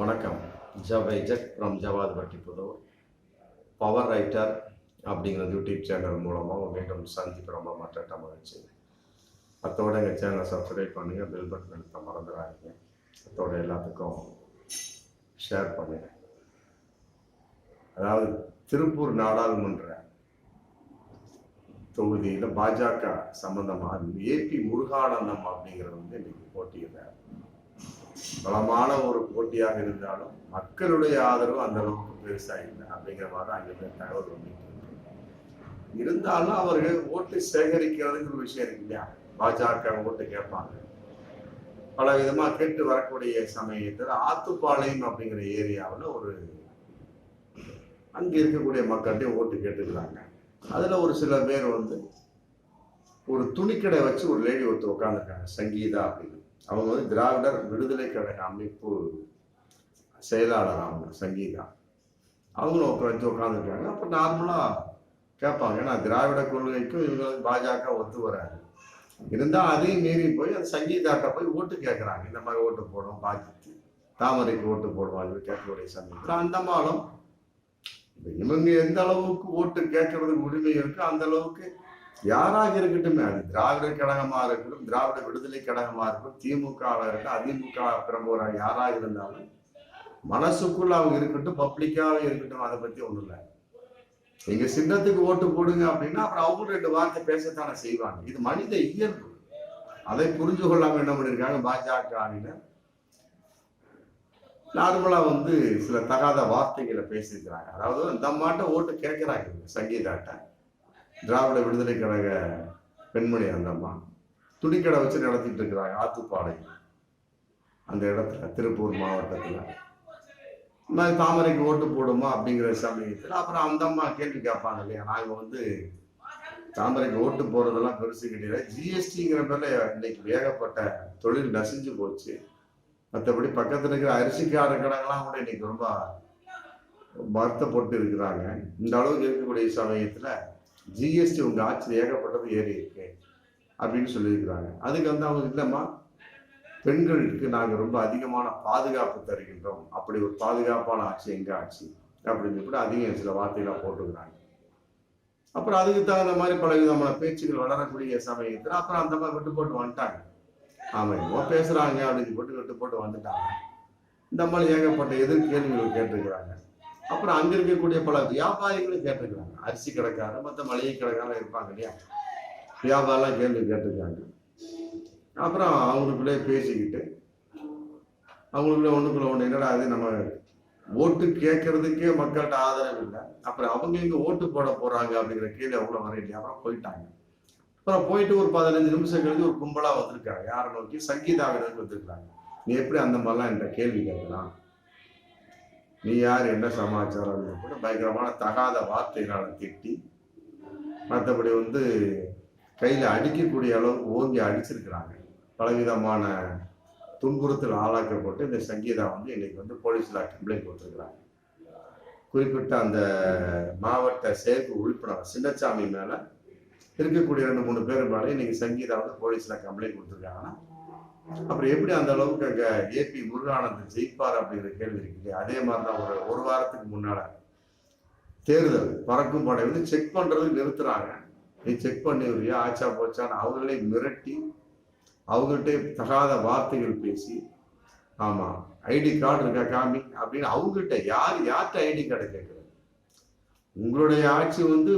வணக்கம். ஜவை jug from Jawad Patti Pudhur. Power writer அப்படிங்கிற YouTube channel மூலமாக மீண்டும் சந்திப்பு ரொம்ப மற்ற மகிழ்ச்சி. அத்தோட எங்கள் சேனலை சப்ஸ்கிரைப் பண்ணுங்கள் பெல் பட்டன் அழுத்த மறந்துடாதீங்க. அத்தோட எல்லாத்துக்கும் ஷேர் பண்ணுங்க. அதாவது திருப்பூர் நாடாளுமன்ற தொகுதியில் பாஜக சம்பந்தமாக ஏபி முருகானந்தம் அப்படிங்கிறது வந்து இன்னைக்கு போட்டியிடுறாரு. பலமான ஒரு போட்டியாக இருந்தாலும் மக்களுடைய ஆதரவு அந்த அளவுக்கு பெருசா இல்லை. அப்படிங்கிற மாதிரி தான் அங்கே தகவல் வந்துட்டு இருந்தாலும் அவர்கள் ஓட்டு சேகரிக்கிறதுங்கிற ஒரு விஷயம் இருக்கு இல்லையா? பாஜக ஓட்டு கேட்பாங்க. பல விதமா கேட்டு வரக்கூடிய சமயத்தில் ஆத்துப்பாளையம் அப்படிங்கிற ஏரியாவில் ஒரு அங்க இருக்கக்கூடிய மக்கள்கிட்ட ஓட்டு கேட்டுக்கிறாங்க. அதுல ஒரு சில பேர் வந்து ஒரு துணிக்கடை வச்சு ஒரு லேடி ஒருத்தர் உட்காந்துருக்காங்க சங்கீதா அப்படின்னு. அவங்க வந்து திராவிடர் விடுதலை கழக அமைப்பு செயலாளர் அவங்க சங்கீதா. அவங்களும் உட்காந்து வச்சு உட்காந்துருக்காங்க அப்போ நார்மலாக கேட்பாங்க. ஏன்னா திராவிட கொள்கைக்கும் இவங்களுக்கு பாஜக ஒத்து வராது. இருந்தால் அதையும் மீறி போய் அந்த சங்கீதாட்ட போய் ஓட்டு கேட்குறாங்க. இந்த மாதிரி ஓட்டு போடும் பாஜக. தாமரைக்கு ஓட்டு போடுவோம் அது கேட்கக்கூடிய சமயத்தில். அந்த மாதம் இவங்க எந்த அளவுக்கு ஓட்டு கேட்கறதுக்கு உரிமை இருக்கோ அந்த அளவுக்கு யாராக இருக்கட்டுமே அது திராவிட கழகமாக இருக்கட்டும் திராவிட விடுதலை கழகமாக இருக்கட்டும் திமுக இருக்கட்டும் அதிமுக பிரமுகராக யாராக இருந்தாலும் மனசுக்குள்ள அவங்க இருக்கட்டும் பப்ளிக்காக இருக்கட்டும் அதை பத்தி ஒண்ணும் இல்லை. நீங்க சின்னத்துக்கு ஓட்டு போடுங்க அப்படின்னா அப்புறம் அவங்க ரெண்டு வார்த்தை பேசத்தானே செய்வாங்க. இது மனித இயல்பு. அதை புரிஞ்சு கொள்ளாம என்ன பண்ணிருக்காங்க? பாஜகவினர் நார்மலா வந்து சில தகாத வார்த்தைகளை பேசியிருக்கிறாங்க. அதாவது இந்த மாட்ட ஓட்டு கேட்கிறாங்க சங்கீதாட்ட. திராவிட விடுதலை கழக பெண்மணி அந்த அம்மா. துணிக்கடை வச்சு நடத்திட்டு இருக்கிறாங்க ஆத்துப்பாடை. அந்த இடத்துல திருப்பூர் மாவட்டத்தில். நான் தாமரைக்கு ஓட்டு போடுமா அப்படிங்கிற சமயத்தில் அப்புறம் அந்த அம்மா கேள்வி கேட்பாங்க இல்லையா? நாங்கள் வந்து தாமரைக்கு ஓட்டு போறதெல்லாம் பெருசு கிடையாது. ஜிஎஸ்டிங்கிற பேர்ல இன்னைக்கு வேகப்பட்ட தொழில் நசிஞ்சு போச்சு. மற்றபடி பக்கத்தில் இருக்கிற அரிசிக்கார கடைகள்லாம் கூட இன்னைக்கு ரொம்ப வருத்தப்பட்டு இருக்கிறாங்க. இந்த அளவுக்கு இருக்கக்கூடிய சமயத்தில் ஜிஎஸ்டி உங்கள் ஆட்சியில் ஏகப்பட்டது ஏறி இருக்கு அப்படின்னு சொல்லியிருக்கிறாங்க. அதுக்கு வந்து அவங்க இல்லைம்மா பெண்களுக்கு நாங்கள் ரொம்ப அதிகமான பாதுகாப்பு தருகின்றோம். அப்படி ஒரு பாதுகாப்பான ஆட்சி எங்கள் ஆட்சி? அப்படின்னு சொல்லிட்டு அதிகம் சில வார்த்தையெல்லாம் போட்டுக்கிறாங்க அப்புறம் அதுக்கு தகுந்த மாதிரி பல விதமான பேச்சுகள் வளரக்கூடிய சமயத்தில் அப்புறம் அந்த மாதிரி விட்டு போட்டு வந்துட்டாங்க. ஆமாம் என்னமோ பேசுகிறாங்க அப்படின்னு போட்டு விட்டு போட்டு வந்துட்டாங்க. இந்த மாதிரி ஏகப்பட்ட எதிர் கேள்விகள் கேட்டிருக்கிறாங்க. அப்புறம் அங்க இருக்கக்கூடிய பல வியாபாரிகளும் கேட்டிருக்கிறாங்க. அரிசி கடைக்காரர் மற்ற மளிகை கடைக்காரர் இருப்பாங்க இல்லையா? வியாபாரம் கேள்வி கேட்டிருக்காங்க. அப்புறம் அவங்களுக்குள்ளே பேசிக்கிட்டு அவங்களுக்குள்ள ஒண்ணுக்குள்ள ஒண்ணு என்னடா அது நம்ம ஓட்டு கேட்கறதுக்கே மக்கள்கிட்ட ஆதரவு இல்லை. அப்புறம் அவங்க எங்க ஓட்டு போட போறாங்க அப்படிங்கிற கேள்வி அவ்வளவு வர அப்புறம் போயிட்டாங்க. அப்புறம் போயிட்டு ஒரு பதினஞ்சு நிமிஷம் கழிஞ்சு ஒரு கும்பலா வந்திருக்காங்க. யாரை நோக்கி? சங்கீதாவை வந்திருக்காங்க நீ எப்படி அந்த மாதிரிலாம் என்ற கேள்வி கேட்கலாம்? நீ யார் என்ன சமாச்சாரம் அப்படின்னு கூட பயங்கரமான தகாத வார்த்தைகளால் திட்டி மற்றபடி வந்து கையில் அடிக்கக்கூடிய அளவுக்கு ஓங்கி அடிச்சிருக்கிறாங்க. பலவிதமான துன்புறுத்தல் ஆளாக்கப்பட்டு இந்த சங்கீதா வந்து இன்னைக்கு வந்து போலீஸில் கம்ப்ளைண்ட் கொடுத்துருக்குறாங்க குறிப்பிட்ட அந்த மாவட்ட சேர்ப்பு உறுப்பினர் சின்னச்சாமி மேலே இருக்கக்கூடிய ரெண்டு மூணு பேர் மேலே இன்னைக்கு சங்கீதா வந்து போலீஸில் கம்ப்ளைண்ட் கொடுத்துருக்காங்கன்னா அப்புறம் எப்படி அந்த அளவுக்கு அங்க ஏபி முருகானந்தன் ஜெயிப்பார் அப்படிங்கிற கேள்வி இருக்கு இல்லையா? அதே மாதிரி தான் ஒரு ஒரு வாரத்துக்கு முன்னால தேர்தல் பறக்கும் படை வந்து செக் பண்றது நிறுத்துறாங்க. நீ செக் பண்ணி ஆச்சா போச்சான்னு அவங்களே மிரட்டி அவங்கள்ட்ட தகாத வார்த்தைகள் பேசி ஆமா ஐடி கார்டு இருக்கா காமி? அப்படின்னு அவங்ககிட்ட யார் யார்கிட்ட ஐடி கார்டை கேட்கறது? உங்களுடைய ஆட்சி வந்து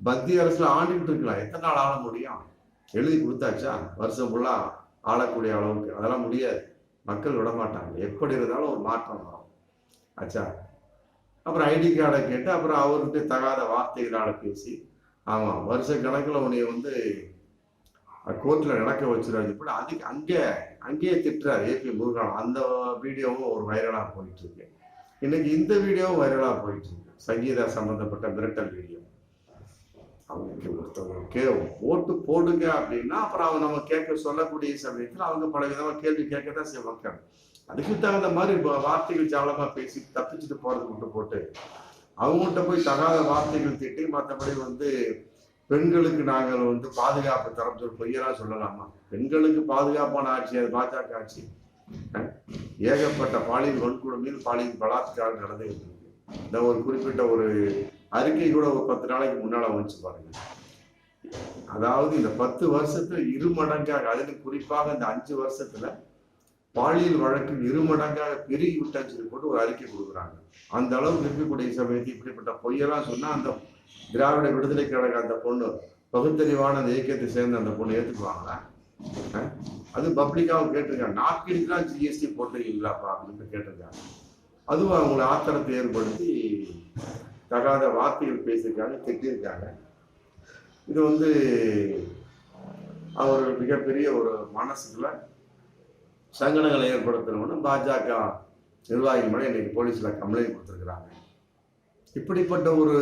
மத்திய அரசுல ஆண்டுகிட்டு இருக்கலாம். எத்தனை நாள் ஆள முடியும்? எழுதி கொடுத்தாச்சா? வருஷம் ஃபுல்லா ஆளக்கூடிய அளவுக்கு. அதெல்லாம் முடியாது. மக்கள் விட மாட்டாங்க எப்படி இருந்தாலும் ஒரு மாற்றம் வரும். ஆச்சா அப்புறம் ஐடி கார்டை கேட்டு அப்புறம் அவர்கிட்ட தகாத வார்த்தைகளால் பேசி ஆமாம் வருஷ கணக்கில் உன்னைய வந்து கோர்ட்ல நடக்க வச்சிருவாங்க இப்படி அதுக்கு அங்கே அங்கேயே திட்டுறாரு ஏபி முருகன். அந்த வீடியோவும் ஒரு வைரலாக போயிட்டு இருக்கு. இன்னைக்கு இந்த வீடியோவும் வைரலாக போயிட்டு இருக்கு. சங்கீதா சம்மந்தப்பட்ட மிரட்டல் வீடியோ. அவங்களுக்கு ஒருத்தவங்க கே ஓட்டு போடுங்க அப்படின்னா அப்புறம் அவங்க நம்ம கேட்க சொல்லக்கூடிய சமயத்தில் அவங்க பல விதமாக கேள்வி கேட்க தான் செய்வாங்க. அதுக்கு தகுந்த மாதிரி இப்போ வார்த்தைகள் ஜாலமா பேசி தப்பிச்சுட்டு போகிறது விட்டு போட்டு அவங்கள்ட்ட போய் தகாத வார்த்தைகள் திட்டி மற்றபடி வந்து பெண்களுக்கு நாங்கள் வந்து பாதுகாப்பு தரம் சொல்லி பொய்யெல்லாம் சொல்லலாமா? பெண்களுக்கு பாதுகாப்பான ஆட்சி அது பாஜக ஆட்சி. ஏகப்பட்ட பாலியல் வன்கொடுமையில் பாலியல் பலாத்காரம் நடந்துகிட்டு இருக்கு இந்த ஒரு குறிப்பிட்ட ஒரு அறிக்கை கூட ஒரு பத்து நாளைக்கு முன்னால வந்துச்சு பாருங்க. அதாவது இந்த பத்து வருஷத்துல இரு மடங்காக அதிலும் குறிப்பாக இந்த அஞ்சு வருஷத்துல பாலியல் வழக்கில் இரு மடங்காக பெருகி விட்டாச்சு சொல்லி போட்டு ஒரு அறிக்கை கொடுக்குறாங்க. அந்த அளவுக்கு இருக்கக்கூடிய சமயத்தில் இப்படிப்பட்ட பொய்யெல்லாம் சொன்னா அந்த திராவிட விடுதலை கழக அந்த பொண்ணு பகுத்தறிவான அந்த இயக்கத்தை சேர்ந்த அந்த பொண்ணு ஏத்துக்குவாங்களா? அது பப்ளிக்காவும் கேட்டிருக்காங்க. நாட்களுக்குலாம் ஜிஎஸ்டி போட்டுருக்கீங்களாப்பா அப்படின்னு கேட்டிருக்காங்க. அதுவும் அவங்களை ஆத்திரத்தை ஏற்படுத்தி தகாத வார்த்தைகள் பேசியிருக்காங்க திட்டிருக்காங்க இது வந்து அவர் மிகப்பெரிய ஒரு மனசுக்குள்ள சங்கடங்களை ஏற்படுத்தணும்னு பாஜக நிர்வாகிகள் மேலே இன்னைக்கு போலீஸில் கம்ப்ளைண்ட் கொடுத்துருக்குறாங்க. இப்படிப்பட்ட ஒரு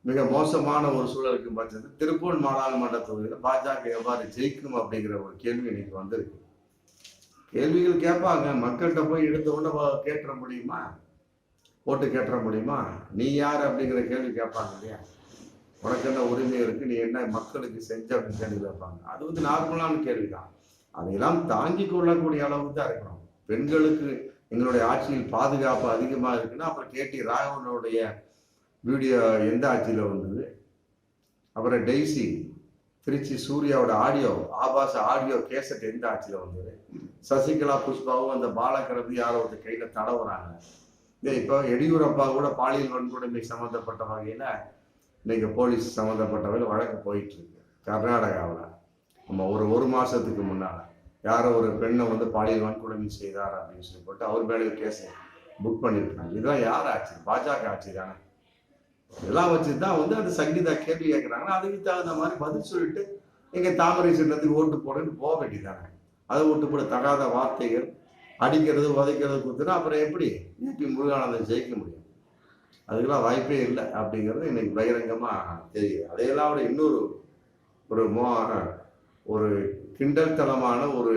மிக மோசமான ஒரு சூழலுக்கு பட்சத்தில் திருப்பூர் நாடாளுமன்ற தொகுதியில் பாஜக எவ்வாறு ஜெயிக்கும் அப்படிங்கிற ஒரு கேள்வி இன்னைக்கு வந்திருக்கு. கேள்விகள் கேட்பாங்க. மக்கள்கிட்ட போய் எடுத்த உடனே வ- கேட்டுற முடியுமா? ஓட்டு கேட்டுற முடியுமா? நீ யார் அப்படிங்கிற கேள்வி கேட்பாங்க இல்லையா? உனக்கு என்ன உரிமை இருக்கு? நீ என்ன மக்களுக்கு செஞ்ச அப்படின்னு கேள்வி கேட்பாங்க. அது வந்து நார்மலான கேள்வி தான் அதையெல்லாம் தாங்கி கொள்ளக்கூடிய அளவுக்கு தான் இருக்கணும். பெண்களுக்கு எங்களுடைய ஆட்சியில் பாதுகாப்பு அதிகமாக இருக்குன்னா அப்புறம் கேடி ராகவனுடைய வீடியோ எந்த ஆட்சியில் வந்தது? அப்புறம் டெய்ஸி திருச்சி சூர்யாவோட ஆடியோ ஆபாச ஆடியோ கேசட் எந்த ஆட்சியில் வந்தது? சசிகலா புஷ்பாவும் அந்த பாலகிரபி யாரோ ஒரு கையில் தடவுறாங்க. இதே இப்போ எடியூரப்பா கூட பாலியல் வன்கொடுமை சம்மந்தப்பட்ட வகையில இன்னைக்கு போலீஸ் சம்மந்தப்பட்ட வகையில் வழக்கு போயிட்டு இருக்கு கர்நாடகாவில். நம்ம ஒரு ஒரு மாசத்துக்கு முன்னால யாரோ ஒரு பெண்ணை வந்து பாலியல் வன்கொடுமை செய்தார் அப்படின்னு சொல்லி போட்டு அவர் மேலே கேஸ் புக் பண்ணியிருக்காங்க. இதெல்லாம் யார் ஆட்சி? பாஜக ஆட்சி தானே. இதெல்லாம் வச்சு தான் வந்து அந்த சங்கீதா கேள்வி கேட்குறாங்கன்னா அதுக்கு தகுந்த மாதிரி பதில் சொல்லிட்டு எங்கள் தாமரை சின்னத்துக்கு ஓட்டு போடுன்னு போக வேண்டியதானே அதை ஓட்டு போட தகாத வார்த்தைகள் அடிக்கிறது உதைக்கிறது கொடுத்துனா அப்புறம் எப்படி? ஏபி முருகானந்தன் ஜெயிக்க முடியும். அதுக்கெல்லாம் வாய்ப்பே இல்லை அப்படிங்கிறது இன்னைக்கு பகிரங்கமாக தெரியுது. அதையெல்லாம் விட இன்னொரு ஒரு மோ ஒரு கிண்டல் தனமான ஒரு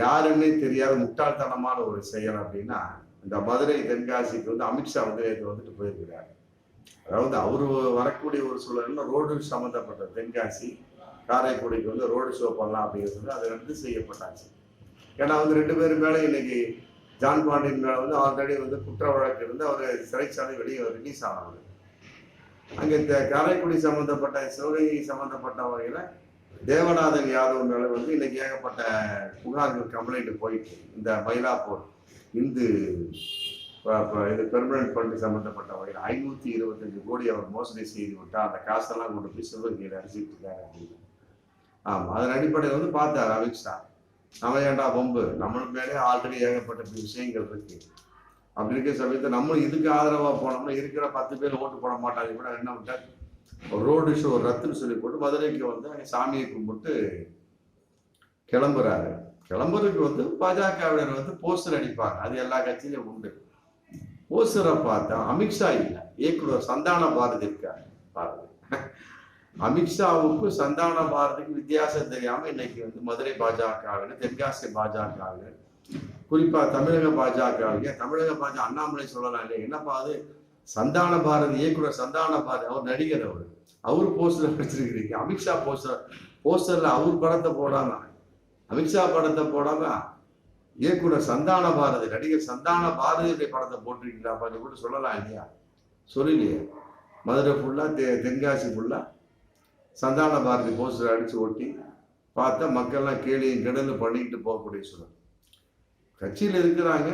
யாருன்னே தெரியாத முட்டாள்தனமான ஒரு செயல் அப்படின்னா இந்த மதுரை தென்காசிக்கு வந்து அமித்ஷா வந்து நேற்று வந்துட்டு போயிருக்கிறார். அதாவது அவர் வரக்கூடிய ஒரு சூழல்ல ரோடு சம்மந்தப்பட்ட தென்காசி காரைக்குடிக்கு வந்து ரோடு ஷோ பண்ணலாம் அப்படிங்கிறது அது ரத்து செய்யப்பட்டாச்சு. ஏன்னா வந்து ரெண்டு பேரும் மேலே இன்னைக்கு ஜான் பாண்டியன் மேலே வந்து ஆல்ரெடி வந்து குற்ற வழக்கு இருந்து அவர் சிறைச்சாலை வெளியே ரிலீஸ் ஆனவர் அங்கே இந்த காரைக்குடி சம்மந்தப்பட்ட சிவகங்கை சம்மந்தப்பட்ட வகையில் தேவநாதன் யாதவ் மேலே வந்து இன்னைக்கு ஏகப்பட்ட புகார்கள் கம்ப்ளைண்ட் போயிட்டு இந்த மயிலாப்பூர் இந்து இது பெர்மனன்ட் ஃபண்ட் சம்மந்தப்பட்ட வகையில் ஐநூற்றி இருபத்தஞ்சு கோடி அவர் மோசடி செய்து விட்டால் அந்த காசெல்லாம் கொண்டு போய் சிவகங்கையில் அடிச்சிட்டு இருக்காரு அப்படின்னு. ஆமாம் அதன் அடிப்படையில் வந்து பார்த்தார் அமித்ஷா. நம்ம ஏன்டா பொம்பு நம்மளுக்கு மேலே ஆல்ரெடி ஏகப்பட்ட விஷயங்கள் இருக்கு. அப்படி இருக்க சமயத்தை நம்ம இதுக்கு ஆதரவாக போனோம்னா இருக்கிற பத்து பேர் ஓட்டு போட மாட்டாங்க. கூட என்ன விட்டார் ஒரு ரோடு ஷோ ரத்துன்னு சொல்லி போட்டு மதுரைக்கு வந்து அங்கே சாமியை கும்பிட்டு கிளம்புறாரு. கிளம்புறதுக்கு வந்து பாஜகவினர் வந்து போஸ்டர் அடிப்பாங்க. அது எல்லா கட்சியிலும் உண்டு. போஸ்டரை பார்த்தா அமித்ஷா இல்லை இயக்குனர் சந்தான பாரதி இருக்காரு. பாரதி அமித்ஷாவுக்கு சந்தான பாரதிக்கு வித்தியாசம் தெரியாம இன்னைக்கு வந்து மதுரை பாஜகவினர் தென்காசி பாஜகவினர் குறிப்பா தமிழக பாஜக தமிழக பாஜக அண்ணாமலை சொல்லலாம் இல்லையா? என்னப்பா அது? சந்தான பாரதி இயக்குனர் சந்தான பாரதி அவர் நடிகர் அவர். அவர் போஸ்டர் வச்சிருக்கிறீங்க. அமித்ஷா போஸ்டர் போஸ்டர்ல அவர் படத்தை போடாம அமித்ஷா படத்தை போடாம இயக்குனர் சந்தான பாரதி நடிகர் சந்தான பாரதியுடைய படத்தை போட்டிருக்கீங்களாப்பா நீ கூட சொல்லலாம் இல்லையா? சொல்லலையே. மதுரை ஃபுல்லா தெ தென்காசி ஃபுல்லா சந்தான பாரதி போஸ்டர் அடித்து ஒட்டி பார்த்தா மக்கள்லாம் கேளியும் கிடந்து பண்ணிக்கிட்டு போகக்கூடிய சூழல். கட்சியில் இருக்கிறாங்க.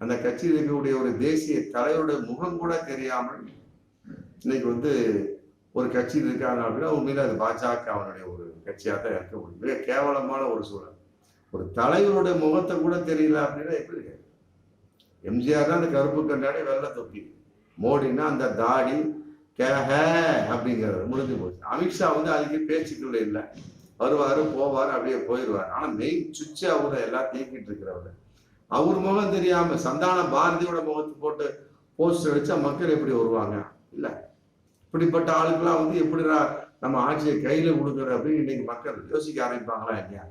அந்த கட்சியில் இருக்கக்கூடிய ஒரு தேசிய தலைவருடைய முகம் கூட தெரியாமல் இன்னைக்கு வந்து ஒரு கட்சியில் இருக்காங்க அப்படின்னா உண்மையில அது பாஜக அவனுடைய ஒரு கட்சியாக தான் இருக்க முடியும். மிக கேவலமான ஒரு சூழல். ஒரு தலைவருடைய முகத்தை கூட தெரியல அப்படின்னா எப்படி எம்ஜிஆர் தான் அந்த கருப்பு கண்ணாடி வெள்ளை தொப்பி. மோடினா அந்த தாடி கேஹ அப்படிங்கிறவர் முடிஞ்சு போச்சு. அமித்ஷா வந்து அதுக்கு பேச்சுக்குள்ள இல்லை. வருவாரு போவாரு அப்படியே போயிடுவார் ஆனா மெயின் சுவிட்ச் அவரை எல்லாம் தேக்கிட்டு இருக்கிறவர். அவர் முகம் தெரியாம சந்தான பாரதியோட முகத்தை போட்டு போஸ்டர் வச்சா மக்கள் எப்படி வருவாங்க? இல்ல. இப்படிப்பட்ட ஆளுக்கெல்லாம் வந்து எப்படிடா நம்ம ஆட்சியை கையில கொடுக்குற அப்படின்னு இன்னைக்கு மக்கள் யோசிக்க ஆரம்பிப்பாங்களா இல்லையா?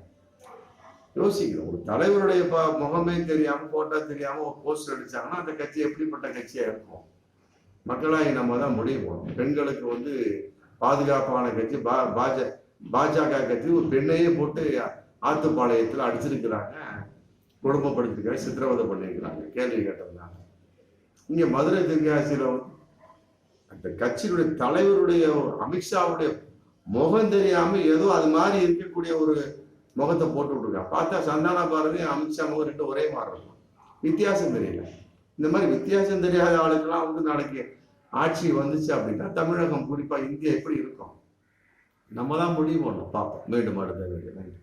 யோசிக்கணும். ஒரு தலைவருடைய முகமே தெரியாம போட்டா தெரியாம ஒரு போஸ்டர் அடிச்சாங்கன்னா அந்த கட்சி எப்படிப்பட்ட கட்சியா இருக்கும்? மக்களாகி நம்ம தான் முடிவு போகணும் பெண்களுக்கு வந்து பாதுகாப்பான கட்சி பா பாஜ பாஜக கட்சி ஒரு பெண்ணையே போட்டு ஆத்துப்பாளையத்தில் அடிச்சிருக்கிறாங்க. குடும்பப்படுத்திருக்காங்க சித்திரவதை பண்ணியிருக்கிறாங்க கேள்வி கேட்டதுனால. இங்கே மதுரை தென்காசியில் அந்த கட்சியினுடைய தலைவருடைய அமித்ஷாவுடைய முகம் தெரியாமல் ஏதோ அது மாதிரி இருக்கக்கூடிய ஒரு முகத்தை போட்டு விட்டுருக்காங்க. பார்த்தா சந்தான பாரதி அமித்ஷா முகம் ரெண்டு ஒரே மாதிரி இருக்கும். வித்தியாசம் தெரியல. இந்த மாதிரி வித்தியாசம் தெரியாத ஆளுக்கெல்லாம் வந்து நாளைக்கு ஆட்சி வந்துச்சு அப்படின்னா தமிழகம் குறிப்பாக இந்தியா எப்படி இருக்கும்? நம்ம தான் முடிவு பண்ணோம் பார்ப்போம். மீண்டும் அடுத்த வீடியோ நன்றி.